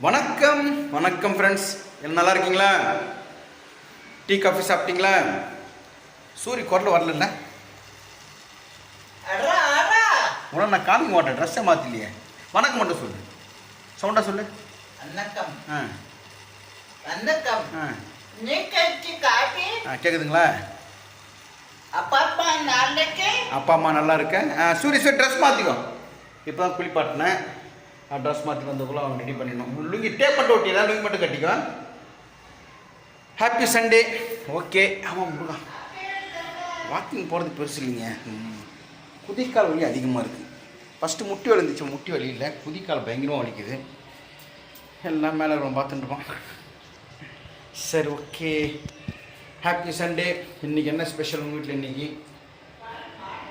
வணக்கம் வணக்கம் ஃப்ரெண்ட்ஸ் எல்லாம் நல்லா இருக்கீங்களா? டீ காஃபி சாப்பிட்டீங்களா? சூரிய குரல் வரல. உடனே நான் காமிக்க மாட்டேன் ட்ரெஸ்ஸை மாற்றலையே வணக்கம் மட்டும் சொல்லு. சவுண்டாக சொல்லு. வணக்கம். ஆ. வணக்கம். ஆ. கேட்குதுங்களா அப்பா அம்மா நாளைக்கு அப்பா அம்மா நல்லா இருக்கேன். ஆ சூரிய சார் ட்ரெஸ் மாற்றிக்கோ இப்போ தான் குளிப்பாட்டினேன். ட்ரெஸ் மாற்றி வந்ததுக்குள்ள அவங்க ரெடி பண்ணிடணும். லுங்கி டேப் மட்டும் ஒட்டிடா லுங்கி மட்டும் கட்டிக்கோ. ஹாப்பி சண்டே ஓகே ஆமாம் முருகா. வாக்கிங் போகிறது பெருசு இல்லைங்க. குதிக்கால் வலி அதிகமாக இருக்குது ஃபஸ்ட்டு முட்டி வலி இருந்துச்சு முட்டி வலி இல்லை. குதிக்கால் பயங்கரமாக வலிக்குது. எல்லாம் மேலே ரொம்ப பார்த்துட்டு இருப்பான் சரி ஓகே ஹாப்பி சண்டே இன்றைக்கி என்ன ஸ்பெஷல் உங்கள் வீட்டில் இன்றைக்கி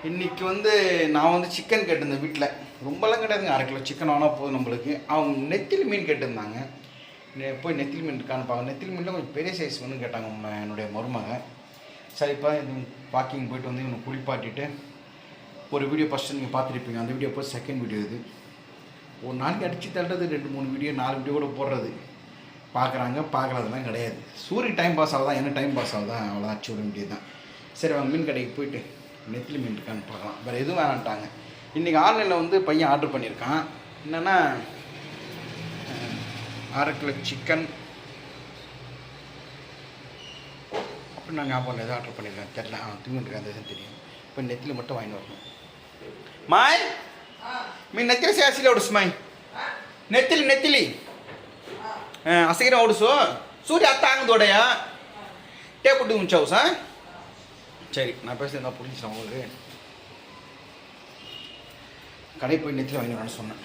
இன்றைக்கி வந்து நான் வந்து சிக்கன் கேட்டிருந்தேன் வீட்டில் ரொம்பலாம் கிடையாதுங்க. அரை கிலோ சிக்கன் ஆனால் போதும் நம்மளுக்கு. அவங்க நெத்திலி மீன் கேட்டிருந்தாங்க. போய் நெத்திலி மீன் இருக்கான்னு பார்க்க நெத்திலி மீனில் கொஞ்சம் பெரிய சைஸ் வந்து கேட்டாங்க என்னுடைய மருமக சரி இப்போ இது வாக்கிங் போயிட்டு வந்து இவனை குளிப்பாட்டிட்டு ஒரு வீடியோ ஃபஸ்ட்டு நீங்கள் பார்த்துருப்பீங்க. அந்த வீடியோ போய் செகண்ட் வீடியோ இது. ஒரு நாளைக்கு அடித்து தள்ளுறது ரெண்டு மூணு வீடியோ நாலு வீடியோ கூட போடுறது. பார்க்குறாங்க பார்க்குறதுலாம் கிடையாது. சூரிய டைம் பாஸ் ஆகுதான் என்ன டைம் பாஸ் ஆகுதா? அவ்வளோதான் அச்சு விட வேண்டியது தான் சரி அவங்க மீன் கடைக்கு போயிட்டு நெத்திலி மீன் இருக்கான்னு பார்க்கலாம். வேறு எதுவும் வேணான்ட்டாங்க. இன்றைக்கி ஆன்லைனில் வந்து பையன் ஆர்டர் பண்ணியிருக்கான் என்னென்னா அரை கிலோ சிக்கன் அப்படி நான் ஞாபகம் இல்லை எதாவது ஆர்டர் பண்ணியிருக்கேன் தெரில அவன் தூங்கிட்டு அந்த எதுவும் தெரியும் இப்போ நெத்திலி மட்டும் வாங்கி வரணும் மாய் మీ నెత్తిలి శాసిలో ఒడుసు మాయ్ నెత్తిలి నెత్తిలి అసగిన ఒడుసు సూర్య అత్త ఆంగు தோடையா டேப்புட்டு ఉంచావు சார் சரி நான் பேசுறது நான் புரிஞ்சுச்சேன் உங்களுக்கு கடை போய் நேற்று வாங்கி வரேன்னு சொன்னேன்.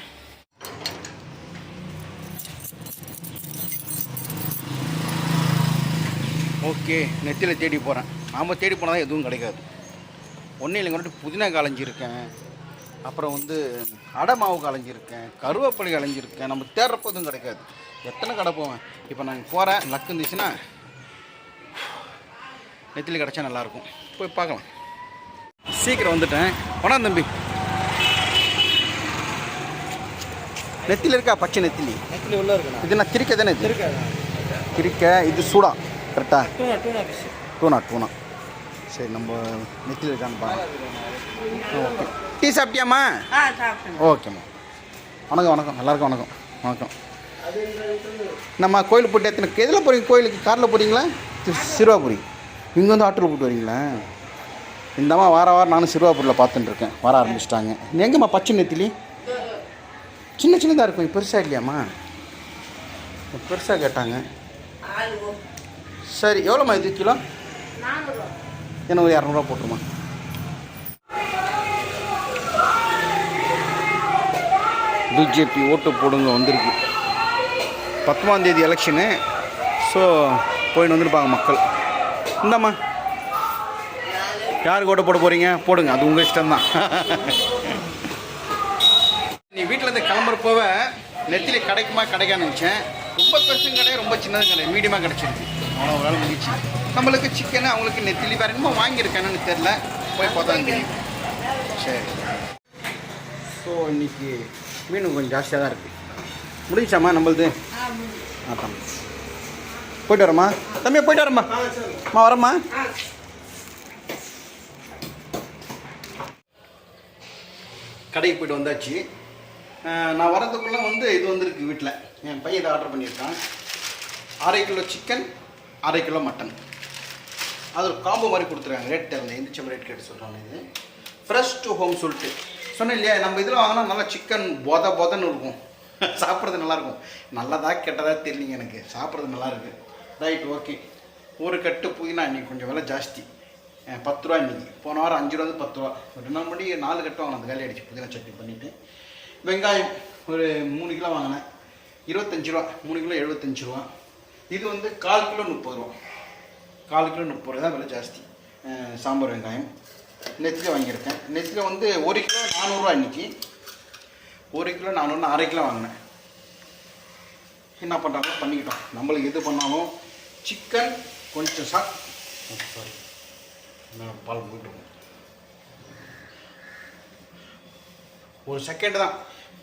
ஓகே நெத்தியில் தேடி போகிறேன் நாம் தேடி போனால் தான் எதுவும் கிடைக்காது. ஒன்றும் இல்லைங்க புதினா காலைஞ்சிருக்கேன். அப்புறம் வந்து அடை மாவு காலைஞ்சிருக்கேன் கருவேப்பிலை களைஞ்சிருக்கேன் நம்ம தேடுறப்போ எதுவும் கிடைக்காது. எத்தனை கடை போவேன்? இப்போ நான் போகிறேன் லக்கு இருந்துச்சுன்னா நெத்திலி கிடச்சா நல்லாயிருக்கும். போய் பார்க்கலாம். சீக்கிரம் வந்துட்டேன். போனா தம்பி. நெத்திலி இருக்கா? பச்சை நெத்திலி. நெத்திலி உள்ள இருக்குண்ணா இது நான் திரிக்க தானே இது? இருக்கா திரிக்க இது சூடா கரெக்டா? டூனா டூனா சரி நம்ம நெத்திலி இருக்கான்னு பாருங்க. ஓகே. டீ சாப்பிட்டியாம்மா? ஓகேம்மா. வணக்கம் வணக்கம். எல்லாருக்கும் வணக்கம். வணக்கம். நம்ம கோயில் போட்டு எத்தனை எதில் போகிறீங்க கோயிலுக்கு? காரில் போகிறீங்களா சிறுவாபுரி. இங்கே வந்து ஆட்டோவில் போட்டு வரீங்களா? இந்தம்மா வார வாரம் நானும் சிறுவாபுரியில் பார்த்துட்டு இருக்கேன். வர ஆரம்பிச்சிட்டாங்க. எங்கம்மா பச்சை நெத்திலி? சின்ன சின்னதாக இருக்கும். பெருசாக இல்லையாம்மா? பெருசாக கேட்டாங்க. சரி எவ்வளோம்மா இது கிலோ? என்ன ஒரு இரநூறுவா போட்டுருமா? பிஜேபி ஓட்டு போடுங்க வந்திருக்கு. பத்தொம்பதாம் தேதி எலெக்ஷனு. ஸோ போயின்னு வந்துருப்பாங்க மக்கள். இந்தாம்மா. யாருக்கு ஓட்டு போட போகிறீங்க போடுங்க. அது உங்கள் இஷ்டம்தான். கிளம்புறப்போவ நெத்திலி கிடைக்குமா கிடைக்கான்னு நினச்சேன். ரொம்ப பெருசும் கிடையாது ரொம்ப சின்னதும் கிடையாது. மீடியமாக கிடச்சிருக்கு. அவ்வளோ வேலை முடிச்சு நம்மளுக்கு சிக்கனு அவங்களுக்கு நெத்திலி வேறு என்னமோ வாங்கியிருக்கேன்னு தெரில போய் பார்த்தா தெரியும். சரி. ஸோ இன்னைக்கு மீன் கொஞ்சம் ஜாஸ்தியாக தான் இருக்குது முடிஞ்சாம்மா நம்மளுது? ஆ போயிட்டு வரம்மா. தம்பி போயிட்டு வரம்மா. அம்மா வரம்மா. கடைக்கு போயிட்டு வந்தாச்சு. நான் வரதுக்குள்ளே வந்து இது வந்திருக்கு வீட்டில் என் பையன் இதை ஆர்டர் பண்ணியிருக்கான். அரை கிலோ சிக்கன் அரை கிலோ மட்டன் அது ஒரு காம்போ மாதிரி கொடுத்துருக்காங்க. ரேட் தெரியல எந்திரிச்சம் ரேட் கேட்டு சொல்கிறாங்க இது. ஃப்ரெஷ் டு ஹோம் சொல்லிட்டு. சொன்னேன் இல்லையா நம்ம இதில் வாங்கினா நல்லா சிக்கன் பொத பொதன்னு இருக்கும். சாப்பிட்றது நல்லாயிருக்கும் நல்லதா கெட்டதா தெரியலிங்க எனக்கு. சாப்பிட்றது நல்லாயிருக்கு ரைட் ஓகே ஒரு கட்டு புதினா இன்னைக்கு கொஞ்சம் விலை ஜாஸ்தி. பத்து ரூபா இன்றைக்கி போன வாரம் அஞ்சு ரூபா வந்து பத்து ரூபா. ஒரு ரெண்டு நாள் முன்னாடி நாலு கட்டு வாங்கினேன். அந்த வேலையை அடிச்சு புதினா சட்னி பண்ணிவிட்டு வெங்காயம் ஒரு மூணு கிலோ வாங்கினேன். இருபத்தஞ்சு ரூபா மூணு கிலோ எழுபத்தஞ்சு ரூபா. இது வந்து கால் கிலோ முப்பது ரூபா. கால் கிலோ முப்பது ரூபா தான் விலை ஜாஸ்தி. சாம்பார் வெங்காயம். நெத்தில வாங்கியிருக்கேன். நெத்தில வந்து ஒரு கிலோ நானூறுரூவா இன்றைக்கி ஒரு கிலோ நானூறு அரை கிலோ வாங்கினேன். என்ன பண்ணுறாங்களோ பண்ணிக்கிட்டோம். நம்மளுக்கு எது பண்ணாலும் சிக்கன் கொஞ்சம் சா சாரி பால் போயிட்டு ஒரு செகண்ட் தான்.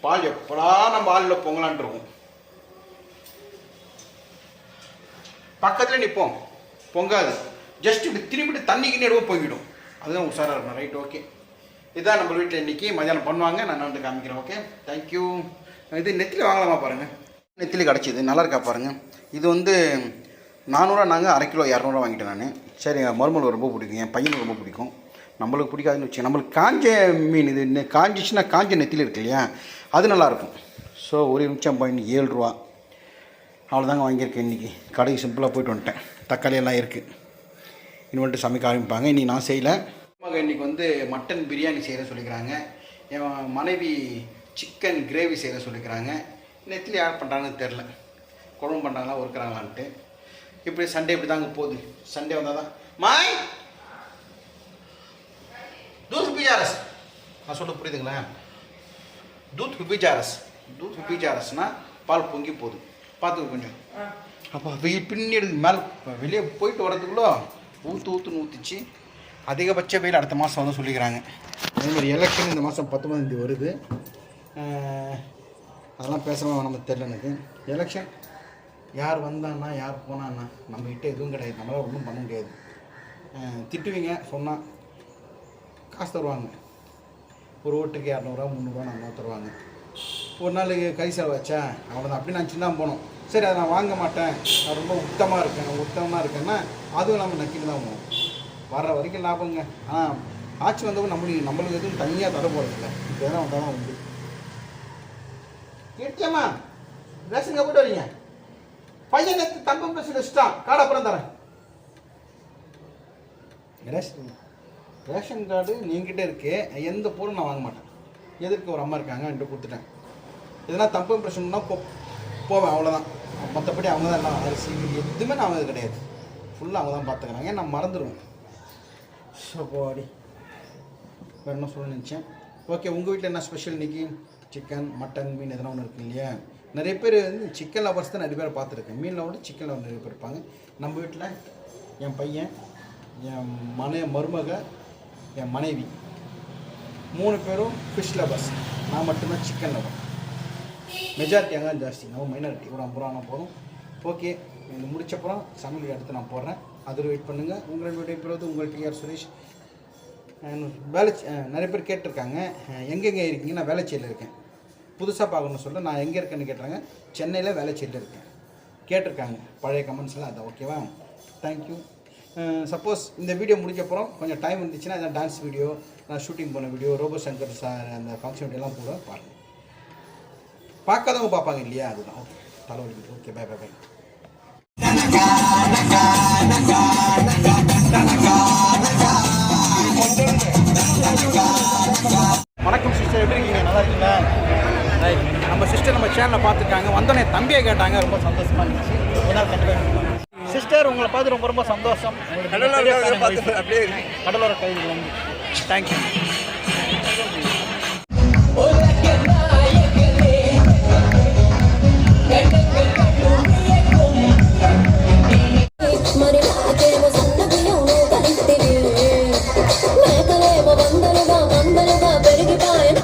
பால் எப்படா நம்ம ஆளில் பொங்கலான் இருக்கும். பக்கத்தில் நிற்போம் பொங்காது. ஜஸ்ட் இப்படி திரும்பிட்டு தண்ணிக்கு நடுவோம் பொங்கிடும் அதுதான் உஷாராக இருக்கணும். ரைட் ஓகே இதுதான் நம்ம வீட்டில் இன்றைக்கி மதியானம் பண்ணுவாங்க. நான் வந்து காமிக்கிறேன் ஓகே தேங்க்யூ இது நெத்திலி வாங்கலாமா பாருங்கள் நெத்திலி கிடச்சிது. நல்லா இருக்கா பாருங்கள் இது வந்து நானூறுரூவா நாங்கள் அரை கிலோ இரநூறுவா வாங்கிட்டேன் நான். சரி என் மருமகளுக்கு ரொம்ப பிடிக்கும். என் பையனுக்கு ரொம்ப பிடிக்கும். நம்மளுக்கு பிடிக்காதுன்னு வச்சு நம்மளுக்கு காஞ்ச மீன் இது காஞ்சிச்சுன்னா காஞ்ச நெத்திலி இருக்கு இல்லையா? அது நல்லாயிருக்கும். ஸோ ஒரு நிமிஷம் பாயிண்ட் ஏழு ரூபா. அவ்வளோதாங்க வாங்கியிருக்கேன் இன்றைக்கி கடைக்கு சிம்பிளாக போயிட்டு வந்துட்டேன். தக்காளி எல்லாம் இருக்குது இன்னும் சமைக்க ஆரம்பிப்பாங்க. இன்றைக்கி நான் செய்யலை. மகன் இன்றைக்கி வந்து மட்டன் பிரியாணி செய்கிற சொல்லிக்கிறாங்க. என் மனைவி சிக்கன் கிரேவி செய்கிற சொல்லிக்கிறாங்க. நெத்திலி யார் பண்ணுறாங்கன்னு தெரில குழம்பு பண்ணுறாங்களா ஒருக்கிறாங்களான்ட்டு இப்படி சண்டே இப்படி தாங்க போகுது. சண்டே வந்தால் தான் மாய் தூத் பிஜாரஸ் நான் சொல்ல புரியுதுங்களா? தூத் பிஜாரஸ் தூத் பிஜாரஸ்னா பால் பொங்கி போகுது. பார்த்துக்க கொஞ்சம். அப்போ வெயில் பின்னாடி மேலே வெளியே போயிட்டு வரதுக்குள்ளே ஊற்று ஊற்றுன்னு ஊற்றிச்சு அதிகபட்ச வெயில் அடுத்த மாதம் வந்து சொல்லிக்கிறாங்க. அதே மாதிரி எலெக்ஷன் இந்த மாதம் பத்தொம்பதாம் தேதி வருது. அதெல்லாம் பேசலாம் நமக்கு தெரியல எனக்கு. எலெக்ஷன் யார் வந்தான்னா யார் போனான்னா நம்மகிட்ட எதுவும் கிடையாது. நம்மளால் ஒன்றும் பண்ண முடியாது. திட்டுவீங்க சொன்னால் காசு தருவாங்க. ஒரு ஓட்டுக்கு இரநூறுவா முந்நூறுவா நம்ம தருவாங்க. ஒரு நாள் கை செலவு அவ்வளோ அவ்வளோதான் அப்படி நான் சின்ன போனோம். சரி அதை நான் வாங்க மாட்டேன். நான் ரொம்ப உத்தமாக இருக்கேன். உத்தமாக இருக்கேன்னா அதுவும் நம்ம நக்கிட்டு தான் போவோம். வர்ற வரைக்கும் லாபங்க. ஆனால் ஆட்சி வந்தவங்க நம்மளுக்கு நம்மளுக்கு எதுவும் தனியாக தர போகிறதில்ல இப்போ எதனா வந்தால் தான் உண்டு. கேட்டியம்மா ரேஷன் போட்டு வரீங்க. பையன் நேற்று தங்கம் பேசி வச்சுட்டான் அப்புறம் தரேன். ரேஷன் ரேஷன் கார்டு நீங்கிட்ட இருக்கு. எந்த பொருளும் நான் வாங்க மாட்டேன். எதிர்க்கு ஒரு அம்மா இருக்காங்க என்கிட்ட கொடுத்துட்டேன். எதனா தப்பு பிரச்சனைனா போ போவேன் அவ்வளோதான் மற்றபடி அவங்க தான் எல்லாம் அரிசி எதுவுமே நான் அவங்க கிடையாது. ஃபுல்லாக அவங்க தான் பார்த்துக்கிறாங்க. நான் மறந்துடுவேன் ஸோ போடி. வேறு என்ன சொல்ல நினச்சேன்? ஓகே உங்கள் வீட்டில் என்ன ஸ்பெஷல் இன்னைக்கு? சிக்கன் மட்டன் மீன் எதனா ஒன்று இருக்கு இல்லையா? நிறைய பேர் வந்து சிக்கன் லவர்ஸ் தான் நிறைய பேர் பார்த்துருக்கேன். மீன் லவர் சிக்கன் லவர் நிறைய பேர் இருப்பாங்க. நம்ம வீட்டில் என் பையன் என் மன மருமக என் மனைவி. மூணு பேரும் ஃபிஷ் லவர்ஸ் நான் மட்டும்தான் சிக்கன் லவர் மெஜாரிட்டி அங்கே ஜாஸ்தி. நம்ம மைனாரிட்டி ஒரு ஐம்பது ரூபா போதும். ஓகே இது முடிச்சப்புறம் சமையல் எடுத்து நான் போடுறேன். அதில் வெயிட் பண்ணுங்கள் உங்களுடைய பிறகு உங்கள் டிஆர் சுரேஷ் வேலை நிறைய பேர் கேட்டிருக்காங்க. எங்கெங்கே இருக்கீங்க? நான் வேலைச்சேரியில் இருக்கேன். புதுசாக பார்க்கணும்னு சொல்ல நான் எங்கே இருக்கேன்னு கேட்டுறாங்க சென்னையில் வேலைச்சேரியில் இருக்கேன். கேட்டிருக்காங்க. பழைய கமெண்ட்ஸ்லாம் அதான் ஓகேவா தேங்க்யூ சப்போஸ் இந்த வீடியோ முடிஞ்சப்புறம் கொஞ்சம் டைம் இருந்துச்சுன்னா அதான் டான்ஸ் வீடியோ நான் ஷூட்டிங் போன வீடியோ ரோபோ சங்கர் சார் அந்த ஃபங்க்ஷன் வீடியோ எல்லாம் கூட பாருங்கள் பார்க்காதவங்க பார்ப்பாங்க இல்லையா? அதுதான். ஓகே தலைவலி. ஓகே பை பை பை வணக்கம் சிஸ்டர் எப்படி இருக்கீங்க? நல்லா இருக்கீங்களா? ரைட் நம்ம சிஸ்டர் நம்ம சேனலை பார்த்துருக்காங்க. வந்தோடனே தம்பியை கேட்டாங்க. ரொம்ப சந்தோஷமா இருந்துச்சு. எல்லாரும் கண்டிப்பாக சிஸ்டர் உங்களை பார்த்து ரொம்ப ரொம்ப சந்தோஷம். கடலோர. அப்படியே கடலோர கைது தேங்க்யூ